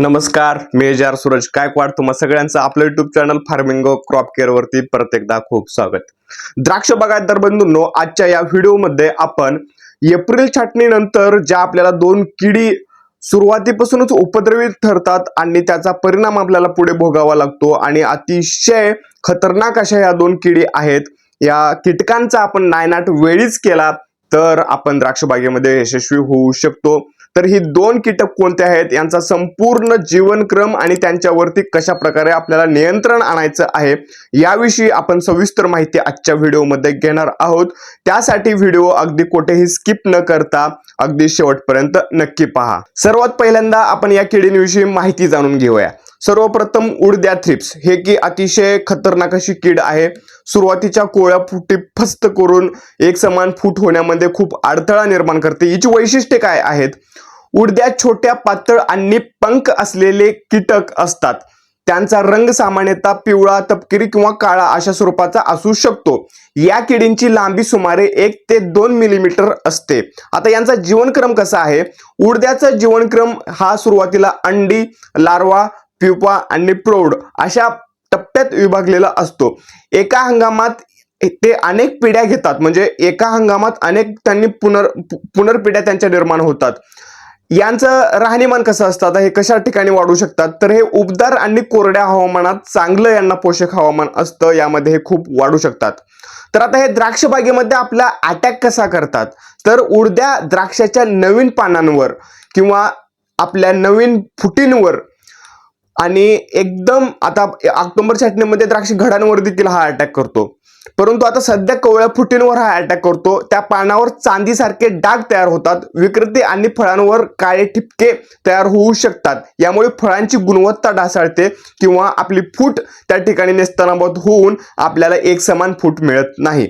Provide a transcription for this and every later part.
नमस्कार मी एजार सूरज गायकवाड. तुम्हा सगळ्यांचं आपलं YouTube channel farming crop care वरती परत एकदा खूप स्वागत. द्राक्ष बागायतदार बंधूंनो आजच्या या व्हिडिओमध्ये आपण एप्रिल छाटणीनंतर ज्या आपल्याला दोन किडी सुरुवातीपासूनच उपद्रवी ठरतात आणि त्याचा परिणाम आपल्याला पुढे भोगावा लागतो आणि अतिशय खतरनाक अशा या दोन किडी आहेत. या कीटकांचा आपण नायनाट वेळीच केला तर आपण द्राक्ष बागेमध्ये यशस्वी होऊ शकतो. तर ही दोन कीटक कोणते आहेत? यांचा संपूर्ण जीवनक्रम आणि त्यांच्यावरती कशा प्रकारे आपल्याला नियंत्रण आणायचं आहे याविषयी आपण सविस्तर माहिती आजच्या व्हिडिओमध्ये घेणार आहोत. त्यासाठी व्हिडिओ अगदी कुठेही स्किप न करता अगदी शेवटपर्यंत नक्की पहा. सर्वात पहिल्यांदा आपण या किडींविषयी माहिती जाणून घेऊया. सर्वप्रथम उडद्या थ्रिप्स हे की अतिशय खतरनाक अशी कीड आहे. सुरुवातीच्या कोळ्या फुटी फस्त करून एक समान फूट होण्यामध्ये खूप अडथळा निर्माण करते. हिची वैशिष्ट्ये काय आहेत? उडद्या छोट्या पातळ आणि पंख असलेले कीटक असतात. त्यांचा रंग सामान्यतः पिवळा तपकिरी किंवा काळा अशा स्वरूपाचा असू शकतो. या किडींची लांबी सुमारे एक ते दोन मिलीमीटर असते. आता यांचा जीवनक्रम कसा आहे? उडद्याचा जीवनक्रम हा सुरुवातीला अंडी लार्वा प्युपा आणि प्रौढ अशा टप्प्यात विभागलेला असतो. एका हंगामात ते अनेक पिढ्या घेतात. म्हणजे एका हंगामात अनेक त्यांनी पुनर पुनर्पिढ्या त्यांच्या निर्माण होतात. यांचं राहणीमान कसं असतं? आता हे कशा ठिकाणी वाढू शकतात? तर हे उबदार आणि कोरड्या हवामानात चांगलं यांना पोषक हवामान असतं यामध्ये हे खूप वाढू शकतात. तर आता हे द्राक्ष बागेमध्ये आपला अटॅक कसा करतात? तर उडद्या द्राक्षाच्या नवीन पानांवर किंवा आपल्या नवीन फुटींवर आणि एकदम आता ऑक्टोबर छाटणीमध्ये द्राक्ष घडांवर देखील हा अटॅक करतो. परंतु आता सध्या कवळ्या फुटींवर हा अटॅक करतो. त्या पानावर चांदीसारखे डाग तयार होतात. विकृती आणि फळांवर काळे ठिपके तयार होऊ शकतात. यामुळे फळांची गुणवत्ता ढासळते किंवा आपली फूट त्या ठिकाणी नेस्तनाबत होऊन आपल्याला एक समान फूट मिळत नाही.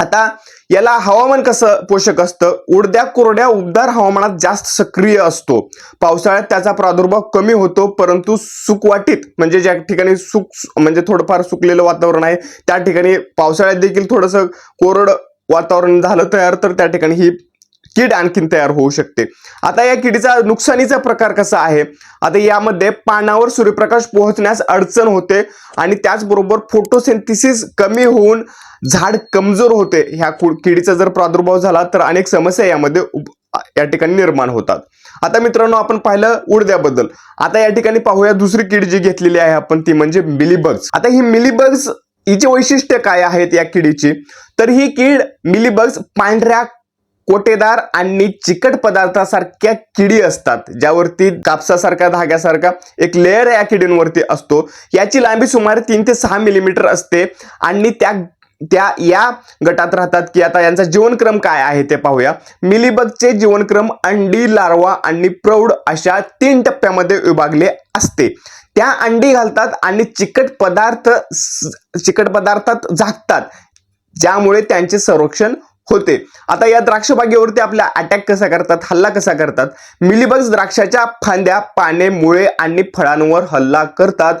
आता याला हवामान कसं पोषक असतं? उडद्या कोरड्या उबदार हवामानात जास्त सक्रिय असतो. पावसाळ्यात त्याचा प्रादुर्भाव कमी होतो परंतु सुकवाटीत म्हणजे ज्या ठिकाणी सुक म्हणजे थोडंफार सुकलेलं वातावरण आहे त्या ठिकाणी पावसाळ्यात देखील थोडंसं कोरड वातावरण झालं तयार तर त्या ठिकाणी ही कीड आणखीन तयार होऊ शकते. आता या किडीचा नुकसानीचा प्रकार कसा आहे? आता यामध्ये पानावर सूर्यप्रकाश पोहोचण्यास अडचण होते आणि त्याचबरोबर फोटोसेंथिसिस कमी होऊन झाड कमजोर होते. ह्या किडीचा जर प्रादुर्भाव झाला तर अनेक समस्या यामध्ये या ठिकाणी निर्माण होतात. आता मित्रांनो आपण पाहिलं उडद्याबद्दल. आता या ठिकाणी पाहूया दुसरी किड जी घेतलेली आहे आपण ती म्हणजे मिलीबग्स. आता ही मिलीबग्स हिची वैशिष्ट्य काय आहेत या किडीची? तर ही कीड मिलीबग्स पांढऱ्या कोटेदार आणि चिकट पदार्थासारख्या किडी असतात. ज्यावरती कापसासारखा धाग्यासारखा एक लेअर या किडींवरती असतो. याची लांबी सुमारे तीन ते सहा मिलीमीटर असते. आणि त्या त्या या गटात राहतात की आता यांचा जीवनक्रम काय आहे ते पाहूया. मिलीबगचे जीवनक्रम अंडी लार्वा आणि प्रौढ अशा तीन टप्प्यामध्ये विभागले असते. त्या अंडी घालतात आणि चिकट पदार्थ चिकट पदार्थात झाकतात. ज्यामुळे त्यांचे संरक्षण होते. आता या द्राक्षबागेवरती आपल्या आपला अटॅक कसा करतात हल्ला कसा करतात? मिलीबग्स द्राक्षाच्या फांद्या पाने मुळे आणि फळांवर हल्ला करतात.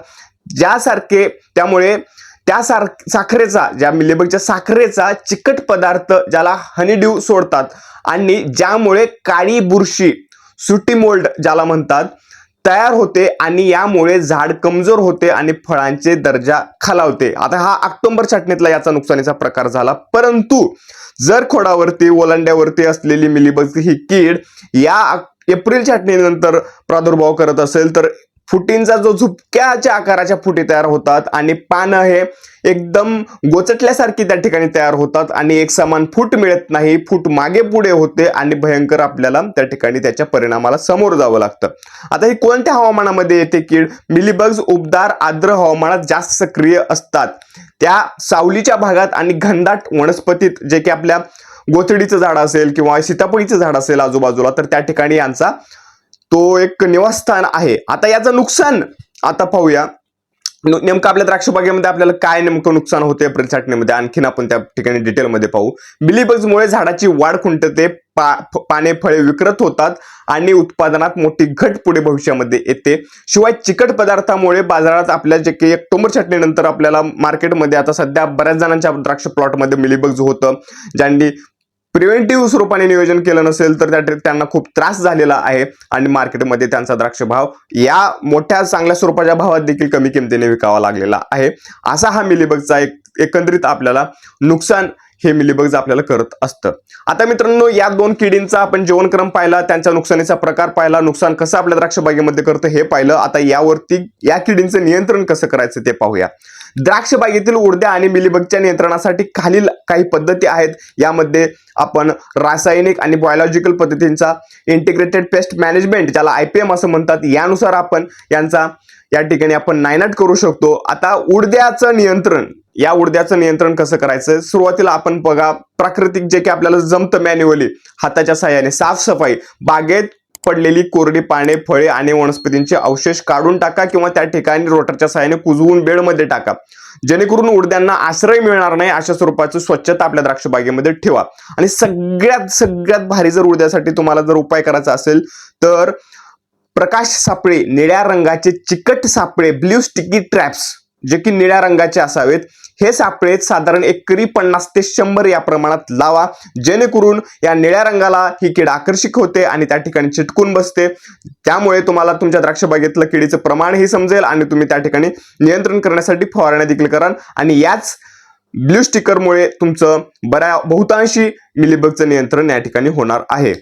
ज्यासारखे त्यामुळे त्या सार साखरेचा ज्या मिलीबगच्या साखरेचा चिकट पदार्थ ज्याला हनीड्यू सोडतात आणि ज्यामुळे काळी बुरशी सुटी मोल्ड ज्याला म्हणतात तयार होते आणि यामुळे झाड कमजोर होते आणि फळांचे दर्जा खालावते. आता हा ऑक्टोबर छाटणीतला याचा नुकसानीचा प्रकार झाला. परंतु जर खोडावरती ओलांड्यावरती असलेली मिलीबग ही कीड या एप्रिल छाटणीनंतर प्रादुर्भाव करत असेल तर फुटींचा जो झुपक्याच्या आकाराच्या फुटी तयार होतात आणि पानं हे एकदम गोचटल्यासारखी त्या ठिकाणी तयार होतात आणि एक समान फूट मिळत नाही फूट मागे पुढे होते आणि भयंकर आपल्याला त्या ठिकाणी त्याच्या परिणामाला समोर जावं लागतं. आता ही कोणत्या हवामानामध्ये येते कीड मिलीबग्स उबदार आर्द्र हवामानात जास्त सक्रिय असतात? त्या सावलीच्या भागात आणि घनदाट वनस्पतीत जे की आपल्या गोचडीचं झाड असेल किंवा सीताफळीचं झाड असेल आजूबाजूला तर त्या ठिकाणी यांचा तो एक निवासस्थान आहे. आता याचं नुकसान आता पाहूया. नेमकं आपल्या द्राक्षबागेमध्ये आपल्याला काय नेमकं नुकसान होते एप्रिल छाटणीमध्ये आणखीन आपण त्या ठिकाणी डिटेलमध्ये पाहू. मिलीबग्समुळे झाडाची वाढ खुंटते पा पाने फळे विकृत होतात आणि उत्पादनात मोठी घट पुढे भविष्यामध्ये येते. शिवाय चिकट पदार्थामुळे बाजारात आपल्या जे काही ऑक्टोबर छाटणीनंतर आपल्याला मार्केटमध्ये आता सध्या बऱ्याच जणांच्या द्राक्ष प्लॉटमध्ये मिलीबग्ज होतं. ज्यांनी प्रिव्हेंटिव्ह स्वरूपाने नियोजन केलं नसेल तर त्या त्यांना खूप त्रास झालेला आहे आणि मार्केटमध्ये त्यांचा द्राक्ष भाव या मोठ्या चांगल्या स्वरूपाच्या भावात देखील कमी किमतीने विकावा लागलेला आहे. असा हा मिलीबगचा एक एकंदरीत आपल्याला नुकसान हे मिलीबग्स आपल्याला करत असतं. आता मित्रांनो या दोन किडींचा आपण जीवनक्रम पाहिला त्यांच्या नुकसानीचा प्रकार पाहिला नुकसान कसं आपल्या द्राक्ष बागेमध्ये करतं हे पाहिलं. आता यावरती या किडींचं नियंत्रण कसं करायचं ते पाहूया. द्राक्ष बागेतील उडद्या आणि मिलीबगच्या नियंत्रणासाठी खालील काही पद्धती आहेत. यामध्ये आपण रासायनिक आणि बायोलॉजिकल पद्धतींचा इंटिग्रेटेड पेस्ट मॅनेजमेंट ज्याला आय पी एम असं म्हणतात यानुसार आपण यांचा या ठिकाणी आपण नायनाट करू शकतो. आता उडद्याचं नियंत्रण. या उडद्याचं नियंत्रण कसं करायचं? सुरुवातीला आपण बघा प्राकृतिक जे की आपल्याला जमतं मॅन्युअली हाताच्या साह्याने साफसफाई बागेत पडलेली कोरडी पाने फळे आणि वनस्पतींचे अवशेष काढून टाका किंवा त्या ठिकाणी रोटरच्या साह्याने कुजवून बेडमध्ये टाका. जेणेकरून उडद्यांना आश्रय मिळणार नाही अशा स्वरूपाची स्वच्छता आपल्या द्राक्षबागेमध्ये ठेवा. आणि सगळ्यात सगळ्यात भारी जर उडद्यासाठी तुम्हाला जर उपाय करायचा असेल तर प्रकाश सापळे निळ्या रंगाचे चिकट सापळे ब्ल्यू स्टिकी ट्रॅप्स जे की निळ्या रंगाचे असावेत हे सापळे साधारण एकरी पन्नास ते शंभर या प्रमाणात लावा. जेणेकरून या निळ्या रंगाला ही कीड आकर्षित होते आणि त्या ठिकाणी चिटकून बसते. त्यामुळे तुम्हाला तुमच्या द्राक्ष बागेतलं किडीचं प्रमाणही समजेल आणि तुम्ही त्या ठिकाणी नियंत्रण करण्यासाठी फवारण्या देखील कराल. आणि याच ब्ल्यू स्टिकरमुळे तुमचं बऱ्या बहुतांशी मिलीबगचं नियंत्रण या ठिकाणी होणार आहे.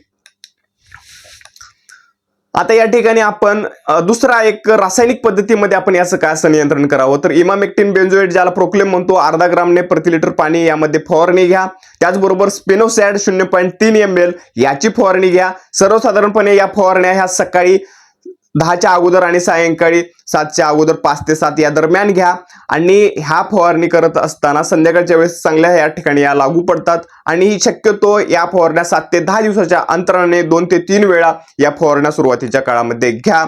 आता या ठिकाणी आपण दुसरा एक रासायनिक पद्धतीमध्ये आपण याचं काय असं नियंत्रण करावं? तर इमामेक्टिन बेन्झोएट ज्याला प्रोक्लेम म्हणतो अर्धा ग्रामने प्रति लिटर पाणी यामध्ये फवारणी घ्या. त्याचबरोबर स्पेनोसॅड शून्य पॉईंट तीन एम एल याची फवारणी घ्या. सर्वसाधारणपणे या फवारण्या ह्या सकाळी दहाच्या अगोदर आणि सायंकाळी सातच्या अगोदर पाच ते सात या दरम्यान घ्या. आणि ह्या फवारणी करत असताना संध्याकाळच्या वेळेस चांगल्या या ठिकाणी या लागू पडतात. आणि शक्यतो या फवारण्या सात ते दहा दिवसाच्या अंतराने दोन ते तीन वेळा या फवारण्या सुरुवातीच्या काळामध्ये घ्या.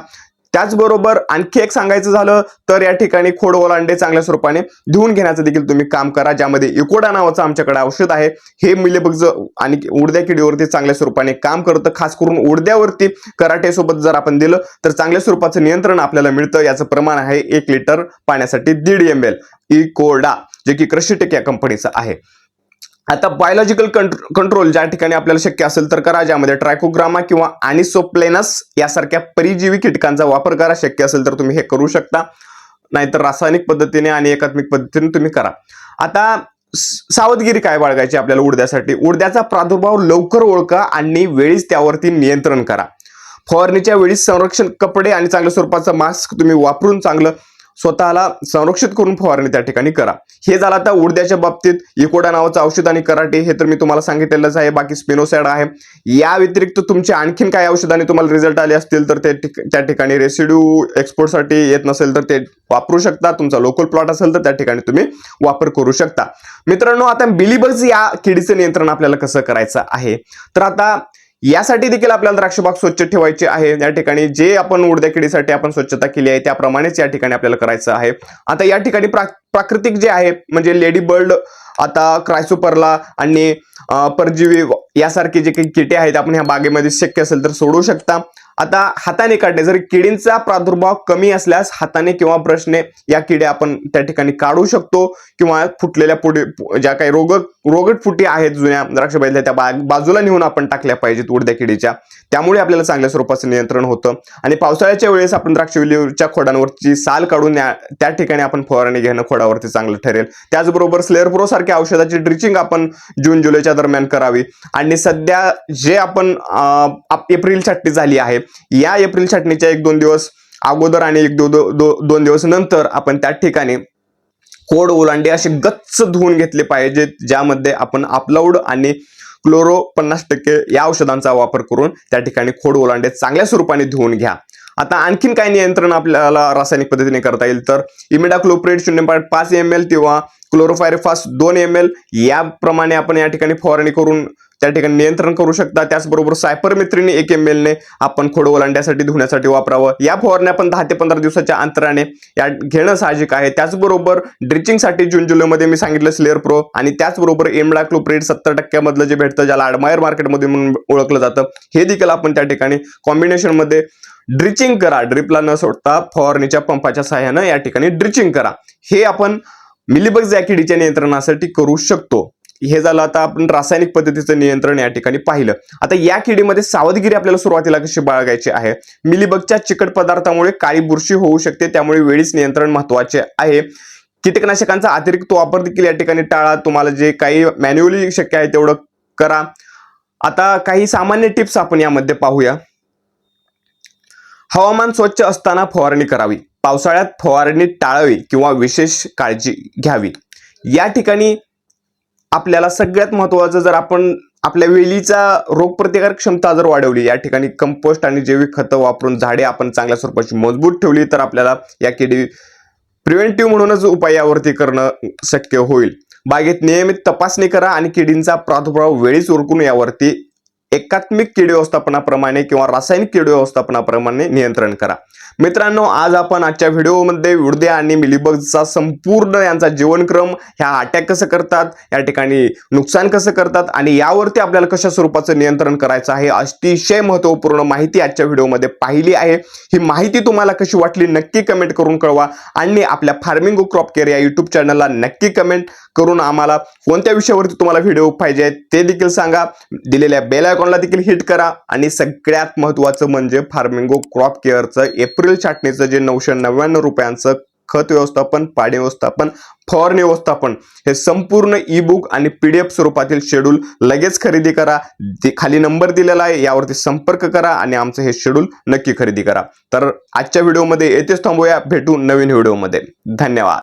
त्याचबरोबर आणखी एक सांगायचं झालं तर या ठिकाणी खोड ओलांडे चांगल्या स्वरूपाने धुवून घेण्याचं देखील तुम्ही काम करा ज्यामध्ये इकोडा नावाचं आमच्याकडे औषध आहे. हे मिलेबग आणि उडद्या किडीवरती चांगल्या स्वरूपाने काम करतं. खास करून उडद्यावरती कराटेसोबत जर आपण दिलं तर चांगल्या स्वरूपाचं नियंत्रण आपल्याला मिळतं. याचं प्रमाण आहे एक लिटर पाण्यासाठी दीड एम एल इकोडा जे की क्रशिटेक या कंपनीचं आहे. आता बायोलॉजिकल कंट्रोल ज्या ठिकाणी आपल्याला शक्य असेल तर करा ज्यामध्ये ट्रायकोग्रामा किंवा अनिसोप्लेनस यासारख्या परिजीवी कीटकांचा वापर करा. शक्य असेल तर तुम्ही हे करू शकता. नाहीतर रासायनिक पद्धतीने आणि एकात्मिक पद्धतीने तुम्ही करा. आता सावधगिरी काय बाळगायची आपल्याला उडद्यासाठी? उडद्याचा प्रादुर्भाव लवकर ओळखा आणि वेळीच त्यावरती नियंत्रण करा. फवारणीच्या वेळी संरक्षण कपडे आणि चांगल्या स्वरूपाचा मास्क तुम्ही वापरून चांगलं स्वतःला संरक्षित करून फवारणी त्या ठिकाणी करा. हे झालं आता उडद्याच्या बाबतीत इकोडा नावाचं औषध आणि कराटे हे तर मी तुम्हाला सांगितलेलंच आहे बाकी स्पिनोसाइड आहे. या व्यतिरिक्त तुमचे आणखीन काही औषधाने तुम्हाला रिझल्ट आले असतील तर ते ठिक- त्या ठिकाणी रेसिड्यू एक्सपोर्टसाठी येत नसेल तर ते वापरू शकता. तुमचा लोकल प्लॉट असेल तर त्या ठिकाणी तुम्ही वापर करू शकता. मित्रांनो आता बिलीबग्स या किडीचं नियंत्रण आपल्याला कसं करायचं आहे? तर आता यासाठी देखील आपल्याला द्राक्ष बाग स्वच्छ ठेवायचे आहे. या ठिकाणी जे आपण उडद्या किडीसाठी आपण स्वच्छता केली आहे त्याप्रमाणेच या ठिकाणी आपल्याला करायचं आहे. आता या ठिकाणी प्रा प्राकृतिक जे आहे म्हणजे लेडी बर्ड आता क्रायसोपरला आणि परजीवी यासारखे जे काही किटे आहेत आपण ह्या बागेमध्ये शक्य असेल तर सोडू शकता. आता हाताने काढणे जर किडींचा प्रादुर्भाव कमी असल्यास हाताने किंवा ब्रशने या किड्या आपण त्या ठिकाणी काढू शकतो किंवा फुटलेल्या पुढे ज्या काही रोग रोगट फुटी आहेत जुन्या द्राक्षबाईतल्या त्या बाजूला नेऊन आपण टाकल्या पाहिजेत उडद्या किडीच्या. त्यामुळे आपल्याला चांगल्या स्वरूपाचं नियंत्रण होतं. आणि पावसाळ्याच्या वेळेस आपण द्राक्षवेलीच्या खोडांवरची साल काढून त्या ठिकाणी आपण फवारणी घेणं खोडावरती चांगलं ठरेल. त्याचबरोबर स्लेअर प्रो सारख्या औषधाची ड्रिचिंग आपण जून जुलैच्या दरम्यान करावी. आणि सध्या जे आपण आप- एप्रिल छट्टी झाली आहे या एप्रिल छाटणीच्या एक दोन दिवस अगोदर आणि एक दो, दो, दो- दोन दिवस नंतर आपण त्या ठिकाणी कोड ओलांडे असे गच्च धुवून घेतले पाहिजेत ज्यामध्ये आपण अपलाऊड आणि क्लोरो पन्नास टक्के या औषधांचा वापर करून त्या ठिकाणी खोड ओलांडे चांगल्या स्वरूपाने धुवून घ्या. आता आणखीन काय नियंत्रण आपल्याला रासायनिक पद्धतीने करता येईल? तर इमिडा क्लोप्रेट शून्य पॉईंट पाच एम एल किंवा क्लोरोफायरफास दोन एम एल याप्रमाणे आपण या ठिकाणी फवारणी करून त्या ठिकाणी नियंत्रण करू शकता. त्याचबरोबर सायपरमित्रीने एक एम एलने आपण खोड ओलांड्यासाठी धुण्यासाठी वापरावं. या फवारण्या आपण दहा ते पंधरा दिवसाच्या अंतराने या घेणं साहजिक आहे. त्याचबरोबर ड्रिचिंगसाठी जून जुलैमध्ये मी सांगितलं स्लेअर प्रो आणि त्याचबरोबर एमडा क्लोप्रेट सत्तर टक्क्यामधलं जे भेटतं ज्याला अडमायर मार्केटमध्ये म्हणून ओळखलं जातं हे देखील आपण त्या ठिकाणी कॉम्बिनेशनमध्ये ड्रिचिंग करा. ड्रिपला न सोडता फवारणीच्या पंपाच्या सहाय्यानं या ठिकाणी ड्रिचिंग करा. हे आपण मिलीबग जॅकिडीच्या नियंत्रणासाठी करू शकतो. हे झालं आता आपण रासायनिक पद्धतीचं नियंत्रण या ठिकाणी पाहिलं. आता या किडीमध्ये सावधगिरी आपल्याला सुरुवातीला कशी बाळगायची आहे? मिलीबगच्या चिकट पदार्थामुळे काळी बुरशी होऊ शकते त्यामुळे वेळीच नियंत्रण महत्त्वाचे आहे. कीटकनाशकांचा अतिरिक्त वापर देखील या ठिकाणी टाळा. तुम्हाला जे काही मॅन्युअली शक्य आहे तेवढं करा. आता काही सामान्य टिप्स आपण यामध्ये पाहूया. हवामान स्वच्छ असताना फवारणी करावी. पावसाळ्यात फवारणी टाळावी किंवा विशेष काळजी घ्यावी. या ठिकाणी आपल्याला सगळ्यात महत्वाचं जर आपण आपल्या वेलीचा रोगप्रतिकारक क्षमता जर वाढवली या ठिकाणी कंपोस्ट आणि जैविक खतं वापरून झाडे आपण चांगल्या स्वरूपाची मजबूत ठेवली तर आपल्याला या किडी प्रिव्हेंटिव्ह म्हणूनच उपाय यावरती करणं शक्य होईल. बागेत नियमित तपासणी करा आणि किडींचा प्रादुर्भाव वेळीच ओळखून यावरती एकात्मिक कीड व्यवस्थापनाप्रमाणे किंवा रासायनिक कीड व्यवस्थापनाप्रमाणे नियंत्रण करा. मित्रांनो आज आपण आजच्या व्हिडिओमध्ये उडदे आणि मिलीबगचा संपूर्ण यांचा जीवनक्रम ह्या अटॅक कसं करतात या ठिकाणी नुकसान कसं करतात आणि यावरती आपल्याला कशा स्वरूपाचं नियंत्रण करायचं आहे अतिशय महत्त्वपूर्ण माहिती आजच्या व्हिडिओमध्ये पाहिली आहे. ही माहिती तुम्हाला कशी वाटली नक्की कमेंट करून कळवा आणि आपल्या फार्मिंग क्रॉप केअर या युट्यूब चॅनलला नक्की कमेंट करून आम्हाला कोणत्या विषयावरती तुम्हाला व्हिडिओ पाहिजे ते देखील सांगा. दिलेल्या बेल आयकॉनला देखील हिट करा आणि सगळ्यात महत्त्वाचं म्हणजे फार्मिंगो क्रॉप केअरचं एप्रिल छाटणीचं जे नऊशे नव्याण्णव रुपयांचं खत व्यवस्थापन पाणी व्यवस्थापन फवारणी व्यवस्थापन हे संपूर्ण ई बुक आणि पी डी एफ स्वरूपातील शेड्यूल लगेच खरेदी करा. खाली नंबर दिलेला आहे यावरती संपर्क करा आणि आमचं हे शेड्यूल नक्की खरेदी करा. तर आजच्या व्हिडिओमध्ये येथेच थांबूया. भेटू नवीन व्हिडिओमध्ये धन्यवाद.